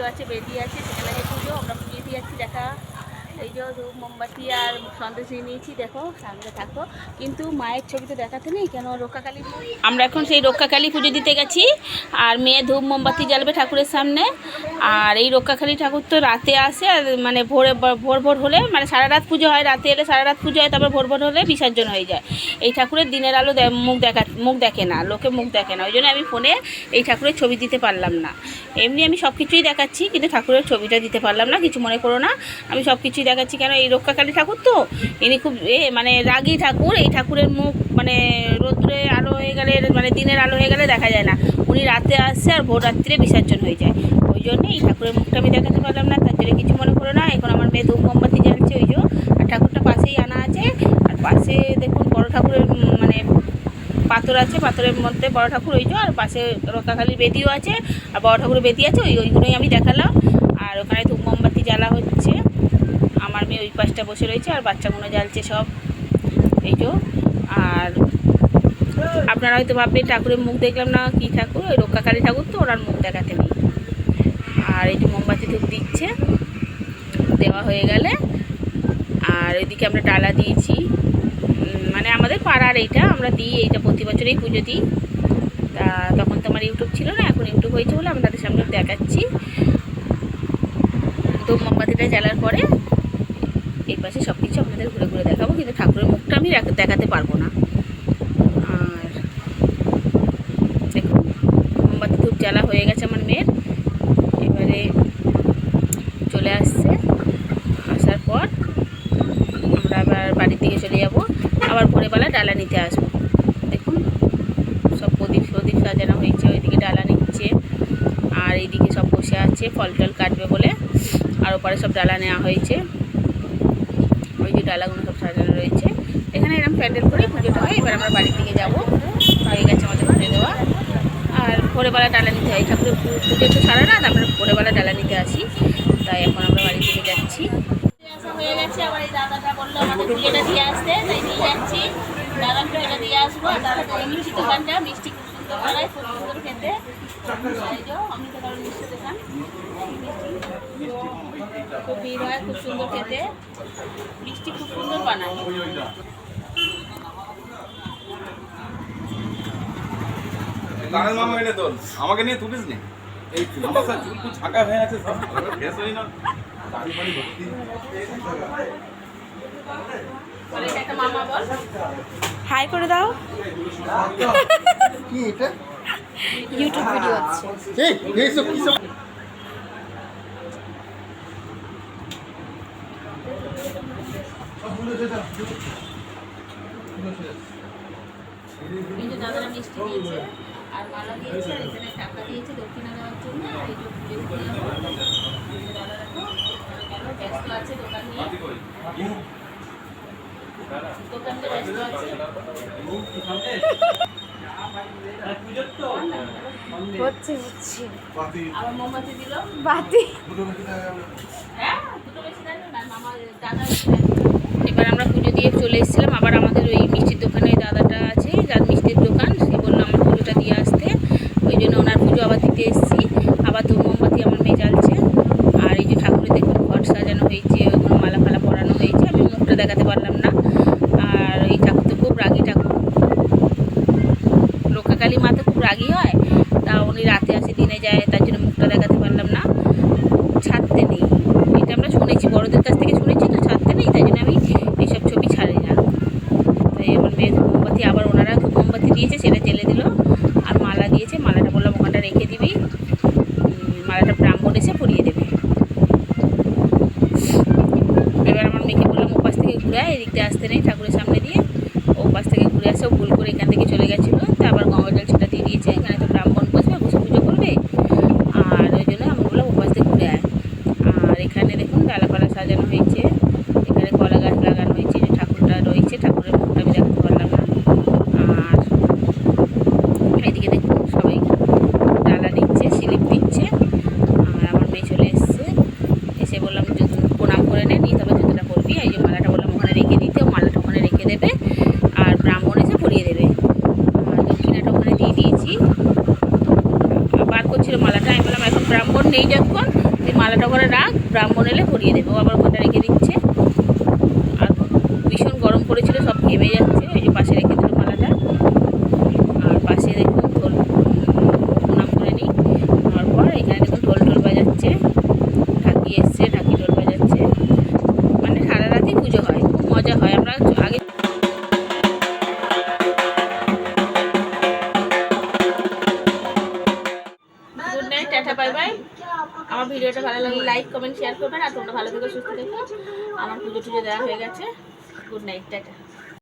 পুজো আছে বেদি আছে সেখানে পুজো আমরা পুজো দিয়ে যাচ্ছি দেখা এই ধূপ মোমবাতি আর সন্দেশ নিয়ে নিয়েছি, দেখো, সামনে থাকো। কিন্তু মায়ের ছবি তো দেখাতে নেই, কেন রক্ষাকালী আমরা এখন সেই রক্ষাকালী পুজো দিতে গেছি, আর মেয়ে ধূপ মোমবাতি জ্বালবে ঠাকুরের সামনে। আর এই রক্ষাকালী ঠাকুর তো রাতে আসে, আর মানে ভোরে ভোর ভোর হলে মানে সারা রাত পুজো হয়, রাতে এলে সারা রাত পুজো হয়, তারপর ভোর ভোর হলে বিসর্জন হয়ে যায়। এই ঠাকুরের দিনের আলো মুখ দেখা মুখ দেখে না, লোকে মুখ দেখে না, ওই জন্য আমি ফোনে এই ঠাকুরের ছবি দিতে পারলাম না। এমনি আমি সব কিছুই দেখাচ্ছি, কিন্তু ঠাকুরের ছবিটা দিতে পারলাম না, কিছু মনে করো না, আমি সব কিছুই দেখাচ্ছি কেন? এই রক্ষাকালী ঠাকুর তো? ইনি খুব এ মানে রাগী ঠাকুর। এই ঠাকুরের মুখ মানে রোদ্রে আলো হয়ে গেলে মানে দিনের আলো হয়ে গেলে দেখা যায় না। উনি রাতে আসছে আর ভোর রাত্রিরে বিসর্জন হয়ে যায়। ওই জন্য এই ঠাকুরের মুখটা আমি দেখাতে পারলাম না। তার জন্য কিছু মনে করো না। এখন আমার মেয়ে ধূপ মোমবাতি জ্বালছে ওই যে। আর ঠাকুরটা পাশেই আনা আছে। আর পাশে দেখুন বড় ঠাকুরের মানে পাথর আছে। পাথরের মধ্যে বড় ঠাকুর ওই আর পাশে রক্ষাকালীর বেদিও আছে। আর বড় ঠাকুরের বেদি আছে। ওই, ওইগুলোই আমি দেখালাম। আর ওখানে ধূপ মোমবাতি জ্বালা হচ্ছে। ওই পাশটা বসে রয়েছে আর বাচ্চাগুলো জ্বালছে সব। এই যে আর আপনারা হয়তো ভাববেন, ঠাকুরের মুখ দেখলাম না, কি ঠাকুর? ওই রক্ষাকালী ঠাকুর তো, ওনার মুখ দেখাতে নেই। আর এই যে মোমবাতি ধূপ দিচ্ছে, দেওয়া হয়ে গেলে। আর এদিকে আমরা ডালা দিয়েছি। মানে আমাদের পাড়ার এইটা, আমরা দিই, এইটা প্রতি বছরেই পুজো দিই। তা তখন তো আমার ইউটিউব ছিল না, এখন ইউটিউব হয়েছে বলে আমি তাদের সামনে দেখাচ্ছি। তো মোমবাতিটা জ্বালার পরে এই পাশে সব কিছু আপনাদের ঘুরে ঘুরে দেখাবো, কিন্তু ঠাকুরের মুখটা আমি দেখাতে পারব না। আর দেখুন, মোমবাতি ধূপ জ্বালা হয়ে গেছে আমার মেয়ের। এবারে চলে আসছে। আসার পর আমরা আবার বাড়ির দিকে চলে যাব। আবার ভোরবেলা ডালা নিতে আসব। দেখুন, সব প্রদীপ প্রদীপ সাজানো হয়েছে, ওইদিকে ডালা নিচ্ছে। আর এইদিকে সব বসে আছে, ফল টল কাটবে বলে। আর ওপারে সব ডালা নেওয়া হয়েছে। ডালাগুলো সব সাজানো রয়েছে। এখানে এরকম প্যান্ডেল করে পুজোটা হয়। এবার আমরা বাড়ির দিকে যাব। হয়ে গেছে আমাদের ঘুরে দেওয়া। আর ভোরবেলা ডালা নিতে হয়। ঠাকুরের পুজো তো সারা রাত, আমরা ভোরবেলা ডালা নিতে আসি। তাই এখন আমরা বাড়ির দিকে যাচ্ছি। হয়ে গেছে। আবার এই দাদাটা বলল আমাদের দিয়ে আসতে। তাই নিয়ে যাচ্ছি। দাদাকে এটা দিয়ে আসব। দাদা মিষ্টি দোকানটা, মিষ্টি খুব সুন্দর খেতে মিষ্টি দোকান ভিড় হয় খুব সুন্দর খেতে মিষ্টি খুব সুন্দর বানায় কানের মামা এনে তোল আমাকে নিয়ে তুলিস নি? এই হয়ে আছে সব। ফেস হই না। দাড়ি ভর্তি। করে দাও। কি এটা? ইউটিউব ভিডিও আছে। এই এইসব কি সব? এই যে দাদারা মিষ্টি দিয়েছে আর মালা দিয়েছে আর এখানে টাকা দিয়েছে দক্ষিণা দেওয়ার জন্য আর এই যে পুজো দিয়ে ব্যস্ত আছে দোকান নিয়ে? দোকানটা ব্যস্ত আছে। হচ্ছে হচ্ছে। আবার মোমবাতি দিল? বাতি। হ্যাঁ এবার আমরা পুজো দিয়ে চলে এসেছিলাম। আবার আমাদের ওই মিষ্টির দোকানে দাদাটা আছে যার মিষ্টির দোকান সে বলল আমার পুজোটা দিয়ে আসতে। ওই জন্য ওনার পুজো আবার দিতে এসেছি আবার তো মোমবাতি আমার মেয়ে জ্বালছে আর এই যে ঠাকুরের দেখুন ঘট সাজানো হয়েছে ওইগুলো মালা ফালা পরানো হয়েছে আমি মুখটা দেখাতে পারলাম না আর এই ঠাকুর তো খুব রাগী ঠাকুর লোকাকালী মা তো খুব রাগী হয় তা উনি রাতে আসে দিনে যায় তার জন্য মুখটা দেখাতে পারলাম না ছাড়তে নেই এটা আমরা শুনেছি বড়দের কাছ থেকে শুনেছি তো ছাড়তে নেই তাই জন্য আমি এইসব ছবি ছাড়ি না তাই আমার মেয়ে ধূপ মোমবাতি আবার ওনারা ধূপ মোমবাতি দিয়েছে সেটা জেলে দিল আর মালা দিয়েছে মালাটা বললাম ওখানটা রেখে দিবি উম, মালাটা ব্রাহ্মণ এসে পরিয়ে দেবে এবার আমার মেয়েকে বললাম ওপাশ থেকে ঘুরে আয়, এদিক দিয়ে আসতে নেই ঠাকুরের সামনে দিয়ে ও পাশ থেকে ঘুরে আসে ও ভুল করে এখান থেকে চলে গেছিল তা আবার গঙ্গা জল সেটা দিয়ে দিয়েছে এখানে তো ব্রাহ্মণ বসবে বসে পুজো করবে আর ওই জন্য আমি বললাম ওপাশ থেকে ঘুরে আয় আর এখানে দেখুন ডালাপালা সাজানো হয়েছে এখানে কলা গাছ লাগানো হয়েছে যে ঠাকুরটা রয়েছে ঠাকুরের মুখটা আমি দেখাতে পারলাম না আর এদিকে দেখুন সবাই ডালা নিচ্ছে স্লিপ দিচ্ছে আর আমার মেয়ে চলে এসছে এসে বললাম জুতো প্রণাম করে নে নিয়ে তবে জুতোটা পরবি এই যে মালাটা বললাম ওখানে রেখে দিতে ও মালাটা ওখানে রেখে দেবে আর ব্রাহ্মণ এসে পরিয়ে দেবে আর দক্ষিণাটা ওখানে দিয়ে দিয়েছি বার করছিল মালাটা আমি বললাম এখন ব্রাহ্মণ নেই যখন মালাটা করে রাখ, ব্রাহ্মণ এলে ভরিয়ে দেবো। আবার ওখানটা রেখে দিচ্ছে। আর ভীষণ গরম পড়েছিল, সব ঘেমে যাচ্ছে। এই যে পাশে রেখে দিল মালাটা। আর পাশে দেখুন ঢোল প্রণাম করে নিই। তারপর এখানে দেখুন ঢোল ঢোল বাজাচ্ছে। ঢাকি এসছে, ঢাকি ঢোল বাজাচ্ছে। মানে সারা রাতই পুজো হয়, খুব মজা হয়। আমরা আগে টাটা বাই বাই আমার ভিডিওটা ভালো লাগলে লাইক, কমেন্ট শেয়ার করবেন, আর তোমরা ভালো থেকে, সুস্থ থেকো। আমার পুজো টুজো দেওয়া হয়ে গেছে। Good night, tata.